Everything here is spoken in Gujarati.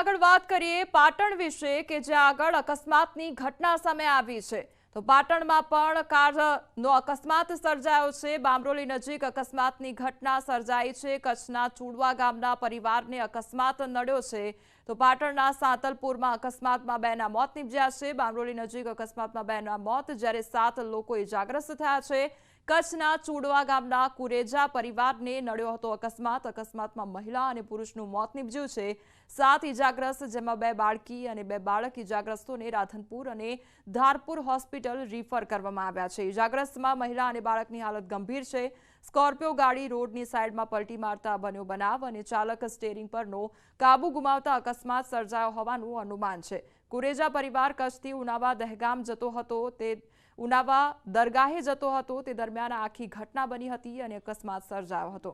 આગળ વાત કરીએ પાટણ વિશે કે જ્યાં આગળ અકસ્માતની ઘટના સામે આવી છે. તો પાટણમાં પણ કારનો અકસ્માત સર્જાયો છે. બામરોલી નજીક અકસ્માતની ઘટના સર્જાઈ છે. કચ્છના ચૂડવા ગામના પરિવારને અકસ્માત નડ્યો છે. તો પાટણના સાંતલપુરમાં અકસ્માતમાં બેના મોત નીપજ્યા છે. બામરોલી નજીક અકસ્માતમાં બેના મોત જ્યારે સાત લોકો ઇજાગ્રસ્ત થયા છે. કચ્છના ચુડવા ગામના કુરેજા પરિવારને નડ્યો હતો અકસ્માત. અકસ્માતમાં મહિલા અને પુરુષનું મોત નીપજ્યું છે. સાત ઇજાગ્રસ્ત જેમાં બે બાળકી અને બે બાળક ઇજાગ્રસ્તોને રાધનપુર અને ધારપુર હોસ્પિટલ રિફર કરવામાં આવ્યા છે. ઇજાગ્રસ્તમાં મહિલા અને બાળકની હાલત ગંભીર છે. સ્કોર્પિયો ગાડી રોડની સાઈડમાં પલટી મારતા બન્યો બનાવ અને ચાલક સ્ટેરિંગ પરનો કાબુ ગુમાવતા અકસ્માત સર્જાયો હોવાનું અનુમાન છે. કુરેજા પરિવાર કચ્છથી ઉનાવા દહેગામ જતો હતો. તે ઉનાવા દરગાહે જતો હતો. તે દરમિયાન આખી ઘટના બની હતી અને અકસ્માત સર્જાયો હતો.